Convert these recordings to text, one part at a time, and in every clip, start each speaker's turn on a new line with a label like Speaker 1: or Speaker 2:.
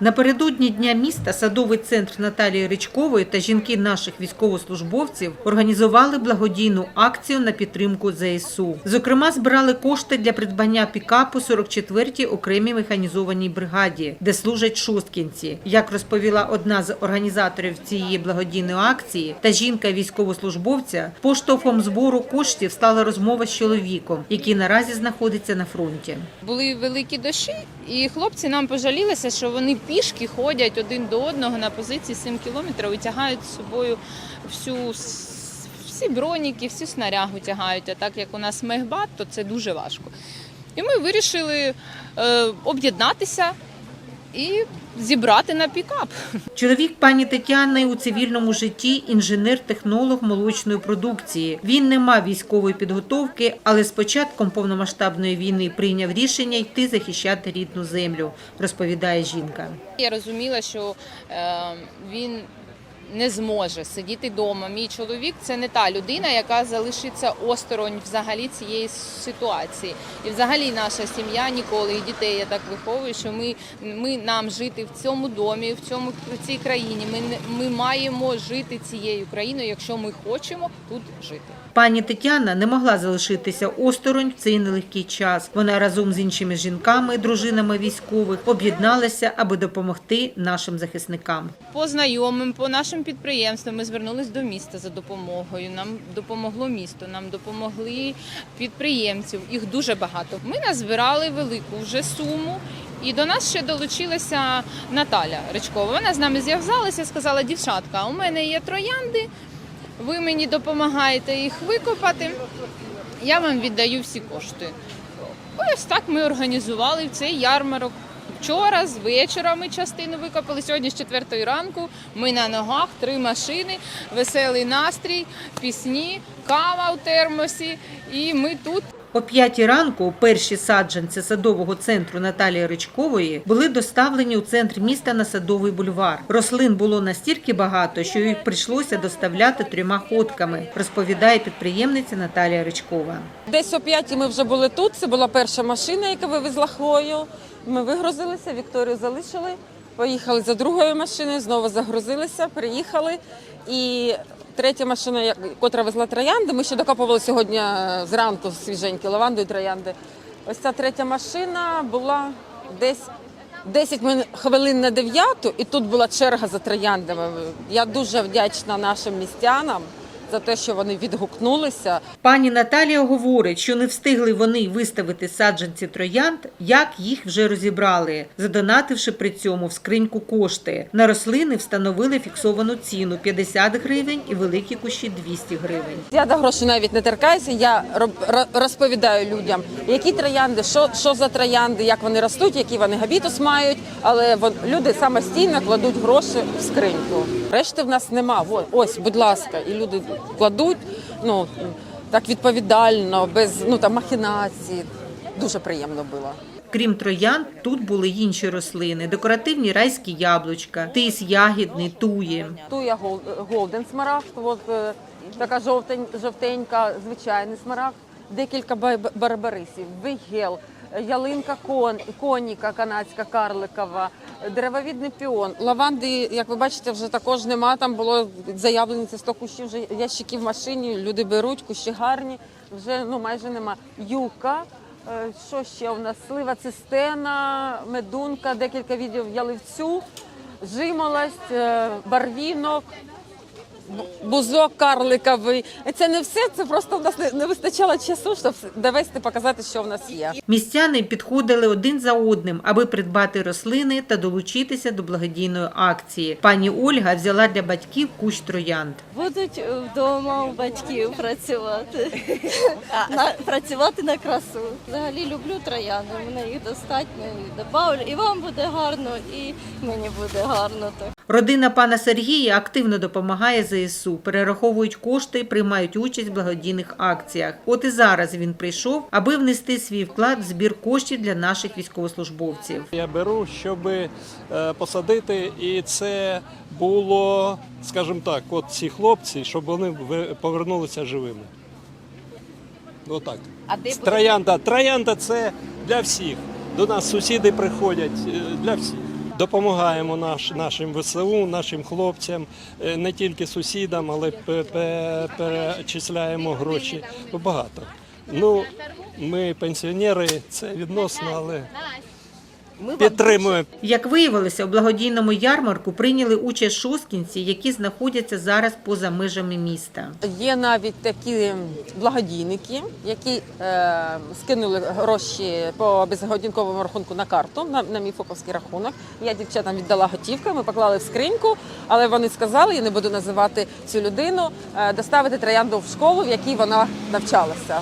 Speaker 1: Напередодні дня міста садовий центр Наталії Ричкової та жінки наших військовослужбовців організували благодійну акцію на підтримку ЗСУ. Зокрема, збирали кошти для придбання пікапу 44-й окремій механізованій бригаді, де служать шосткінці. Як розповіла одна з організаторів цієї благодійної акції та жінка військовослужбовця, поштовхом збору коштів стала розмова з чоловіком, який наразі знаходиться на фронті.
Speaker 2: Були великі дощі, і хлопці нам пожалілися, що вони пішки ходять один до одного на позиції 7 кілометрів і тягають з собою всю всі броніки, всю снарягу тягають. А так як у нас мегбат, то це дуже важко. І ми вирішили е, об'єднатися і зібрати на пікап.
Speaker 1: Чоловік пані Тетяни у цивільному житті інженер-технолог молочної продукції. Він не мав військової підготовки, але з початком повномасштабної війни прийняв рішення йти захищати рідну землю, розповідає жінка.
Speaker 2: Я розуміла, що е, він не зможе сидіти вдома. Мій чоловік це не та людина, яка залишиться осторонь взагалі цієї ситуації. І взагалі наша сім'я ніколи і дітей я так виховую, що ми, ми нам жити в цьому домі, в цьому в цій країні. Ми ми маємо жити цією країною, якщо ми хочемо тут жити.
Speaker 1: Пані Тетяна не могла залишитися осторонь в цей нелегкий час. Вона разом з іншими жінками, дружинами військових, об'єдналася, аби допомогти нашим захисникам.
Speaker 2: По знайомим, по нашим підприємствам ми звернулись до міста за допомогою. Нам допомогло місто, нам допомогли підприємців. Їх дуже багато. Ми назбирали велику вже суму. І до нас ще долучилася Наталя Ричкова. Вона з нами зв'язалася, сказала: дівчатка, у мене є троянди, ви мені допомагаєте їх викопати. Я вам віддаю всі кошти. Ось так ми організували цей ярмарок. Вчора з вечора ми частину викопали. Сьогодні з четвертої ранку. Ми на ногах, три машини, веселий настрій, пісні, кава у термосі. І ми тут.
Speaker 1: О п'ятій ранку перші саджанці садового центру Наталії Ричкової були доставлені у центр міста на садовий бульвар. Рослин було настільки багато, що їх прийшлося доставляти трьома ходками, розповідає підприємниця Наталія Ричкова.
Speaker 3: Десь о п'ятій ми вже були тут. Це була перша машина, яка вивезла хвою. Ми вигрузилися, Вікторію залишили. Поїхали за другою машиною, знову загрузилися, приїхали. І третя машина, котра везла троянди, ми ще докопували сьогодні е, зранку свіженькі лаванду і троянди. Ось ця третя машина була десь 10 мин- хвилин на дев'яту, і тут була черга за трояндами. Я дуже вдячна нашим містянам за те, що вони відгукнулися.
Speaker 1: Пані Наталія говорить, що не встигли вони виставити саджанці троянд, як їх вже розібрали, задонативши при цьому в скриньку кошти. На рослини встановили фіксовану ціну 50 гривень і великі кущі 200 гривень.
Speaker 3: Я до грошей навіть не торкаюся. Я розповідаю людям, які троянди, що, що за троянди, як вони ростуть, який вони габітус мають. Але люди самостійно кладуть гроші в скриньку. Решти в нас нема. Ось, будь ласка, і люди кладуть ну так відповідально, без ну там махінацій. Дуже приємно було.
Speaker 1: Крім троянд, тут були інші рослини: декоративні райські яблучка, тис ягідний, туї.
Speaker 3: Туя гол- голден смарагд, от е, така жовтень, жовтенька, звичайний смарагд, декілька ба- барбарисів, вигел, ялинка кон, коніка канадська карликова, деревовідний піон. Лаванди, як ви бачите, вже також нема. Там було заявлено це 100 кущів, вже ящики в машині, люди беруть, кущі гарні, вже ну майже нема. Юка. е, Що ще у нас? Слива цистена, медунка, декілька відів яливцю жимолость, е, барвінок, бузок карликовий. І Це не все, це просто в нас не- вистачало часу, щоб довести, показати, що в нас є.
Speaker 1: Містяни підходили один за одним, аби придбати рослини та долучитися до благодійної акції. Пані Ольга взяла для батьків кущ троянд.
Speaker 4: Будуть вдома у батьків працювати. на, працювати на красу. Взагалі люблю троянди, мене їх достатньо і добавлю. І вам буде гарно, і мені буде гарно. Так.
Speaker 1: Родина пана Сергія активно допомагає ЗСУ, перераховують кошти, приймають участь в благодійних акціях. От і зараз він прийшов, аби внести свій вклад в збір коштів для наших військовослужбовців.
Speaker 5: Я беру, щоб е, посадити, і це було, скажімо так, от ці хлопці, щоб вони повернулися живими. Отак.
Speaker 2: А
Speaker 5: Троянда. Троянда це для всіх. До нас сусіди приходять е, для всіх. Допомагаємо наш, нашим ВСУ, нашим хлопцям, е, не тільки сусідам, але пе- пе- перечисляємо гроші багато. Ну, ми пенсіонери, це відносно, але підтримуємо.
Speaker 1: Як виявилося, у благодійному ярмарку прийняли участь шосткінці, які знаходяться зараз поза межами міста.
Speaker 3: Є навіть такі благодійники, які е, скинули гроші по безгодинковому рахунку на карту, на, на мій фоковський рахунок. Я дівчатам віддала готівку, ми поклали в скриньку, але вони сказали, я не буду називати цю людину, е, доставити троянду в школу, в якій вона навчалася.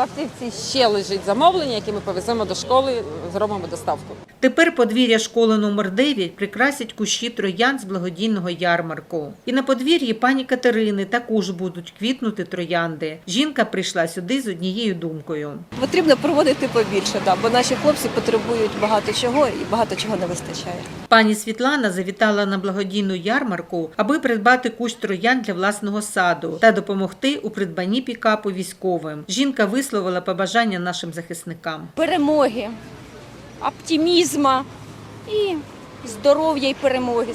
Speaker 3: Автівці ще лежить замовлення, яке ми повеземо до школи, зробимо доставку.
Speaker 1: Тепер подвір'я школи номер 9 прикрасять кущі троян з благодійного ярмарку. І на подвір'ї пані Катерини також будуть квітнути троянди. Жінка прийшла сюди з однією думкою.
Speaker 6: Потрібно проводити побільше, так, бо наші хлопці потребують багато чого і багато чого не вистачає.
Speaker 1: Пані Світлана завітала на благодійну ярмарку, аби придбати кущ троян для власного саду та допомогти у придбанні пікапу військовим. Жінка висловила побажання нашим захисникам.
Speaker 7: перемоги, оптимізму і здоров'я і перемоги.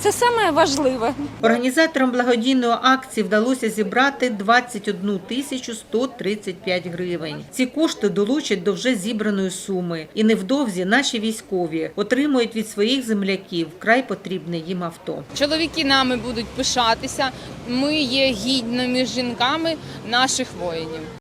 Speaker 7: Це- саме важливе.
Speaker 1: Організаторам благодійної акції вдалося зібрати 21 тисячу 135 гривень. Ці кошти долучать до вже зібраної суми, і невдовзі наші військові отримують від своїх земляків вкрай потрібне їм авто.
Speaker 2: Чоловіки нами будуть пишатися. Ми є гідними жінками наших воїнів.